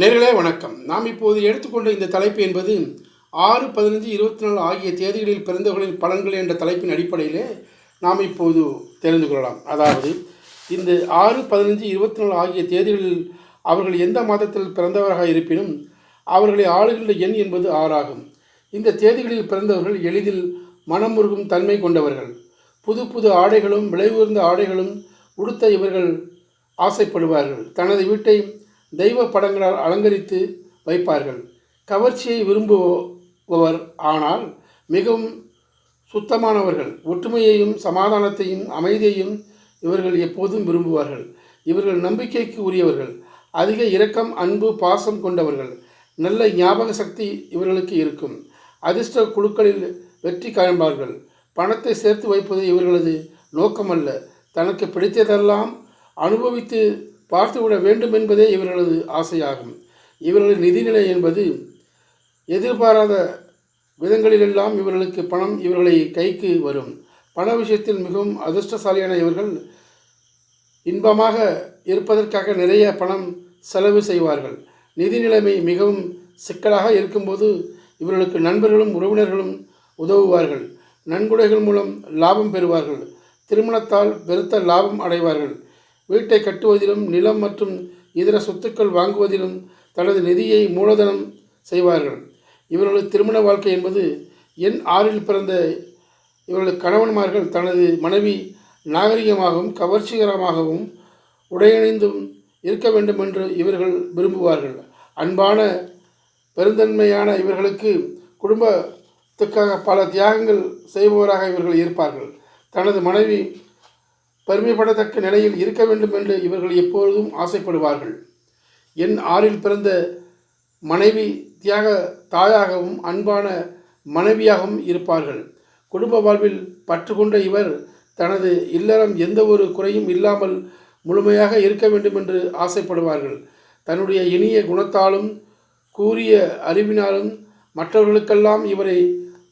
நேர்களே வணக்கம். நாம் இப்போது எடுத்துக்கொண்ட இந்த தலைப்பு என்பது ஆறு பதினஞ்சு இருபத்தி நாலு ஆகிய தேதிகளில் பிறந்தவர்களின் பலன்கள் என்ற தலைப்பின் அடிப்படையிலே நாம் இப்போது தெரிந்து கொள்ளலாம். அதாவது இந்த ஆறு பதினஞ்சு இருபத்தி நாலு ஆகிய தேதிகளில் அவர்கள் எந்த மாதத்தில் பிறந்தவராக இருப்பினும் அவர்களை ஆளுகின்ற எண் என்பது ஆறாகும். இந்த தேதிகளில் பிறந்தவர்கள் எளிதில் மனமுருகும் தன்மை கொண்டவர்கள். புது புது ஆடைகளும் விலை உயர்ந்த ஆடைகளும் உடுத்த இவர்கள் ஆசைப்படுவார்கள். தனது வீட்டை தெய்வ படங்களால் அலங்கரித்து வைப்பார்கள். கவர்ச்சியை விரும்புபவர் ஆனால் மிகவும் சுத்தமானவர்கள். ஒற்றுமையையும் சமாதானத்தையும் அமைதியையும் இவர்கள் எப்போதும் விரும்புவார்கள். இவர்கள் நம்பிக்கைக்கு உரியவர்கள். அதிக இரக்கம் அன்பு பாசம் கொண்டவர்கள். நல்ல ஞாபக சக்தி இவர்களுக்கு இருக்கும். அதிர்ஷ்ட குழுக்களில் வெற்றி காண்பார்கள். பணத்தை சேர்த்து வைப்பது இவர்களது நோக்கமல்ல. தனக்கு பிடித்ததெல்லாம் அனுபவித்து பார்த்துவிட வேண்டும் என்பதே இவர்களது ஆசையாகும். இவர்களது நிதிநிலை என்பது எதிர்பாராத விதங்களிலெல்லாம் இவர்களுக்கு பணம் இவர்களை கைக்கு வரும். பண விஷயத்தில் மிகவும் அதிர்ஷ்டசாலியான இவர்கள் இன்பமாக இருப்பதற்காக நிறைய பணம் செலவு செய்வார்கள். நிதி நிலைமை மிகவும் சிக்கலாக இருக்கும்போது இவர்களுக்கு நண்பர்களும் உறவினர்களும் உதவுவார்கள். நன்கொடைகள் மூலம் லாபம் பெறுவார்கள். திருமணத்தால் பெருத்த லாபம் அடைவார்கள். வீட்டை கட்டுவதிலும் நிலம் மற்றும் இதர சொத்துக்கள் வாங்குவதிலும் தனது நிதியை மூலதனம் செய்வார்கள். இவர்களது திருமண வாழ்க்கை என்பது எண் ஆறில் பிறந்த இவர்களது கணவன்மார்கள் தனது மனைவி நாகரிகமாகவும் கவர்ச்சிகரமாகவும் உடையணிந்தும் இருக்க வேண்டும் என்று இவர்கள் விரும்புவார்கள். அன்பான பெருந்தன்மையான இவர்களுக்கு குடும்பத்துக்காக பல தியாகங்கள் செய்பவராக இவர்கள் இருப்பார்கள். தனது மனைவி பெருமைப்படத்தக்க நிலையில் இருக்க வேண்டும் என்று இவர்கள் எப்பொழுதும் ஆசைப்படுவார்கள். என் ஆறில் பிறந்த மனைவி தியாக தாயாகவும் அன்பான மனைவியாகவும் இருப்பார்கள். குடும்ப வாழ்வில் பற்று கொண்ட இவர் தனது இல்லறம் எந்த ஒரு குறையும் இல்லாமல் முழுமையாக இருக்க வேண்டும் என்று ஆசைப்படுவார்கள். தன்னுடைய இனிய குணத்தாலும் கூறிய அறிவினாலும் மற்றவர்களுக்கெல்லாம் இவரை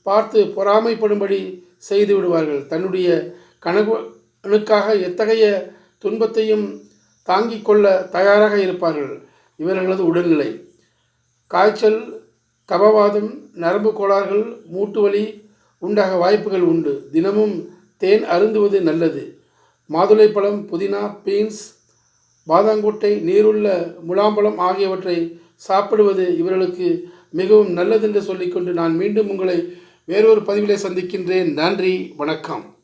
பார்த்து பொறாமைப்படும்படி செய்து விடுவார்கள். தன்னுடைய னுக்காக எத்தகைய துன்பத்தையும் தாங்கிக் கொள்ள தயாராக இருப்பார்கள்? இவர்களது உடல்நிலை. காய்ச்சல் கபவாதம் நரம்பு கோளாறுகள் மூட்டு வலி உண்டாக வாய்ப்புகள் உண்டு. தினமும் தேன் அருந்துவது நல்லது. மாதுளைப்பழம் புதினா பீன்ஸ் பாதாங்கொட்டை நீருள்ள முலாம்பழம் ஆகியவற்றை சாப்பிடுவது இவர்களுக்கு மிகவும் நல்லது என்று சொல்லிக்கொண்டு நான் மீண்டும் உங்களை வேறொரு பதிவிலே சந்திக்கின்றேன். நன்றி வணக்கம்.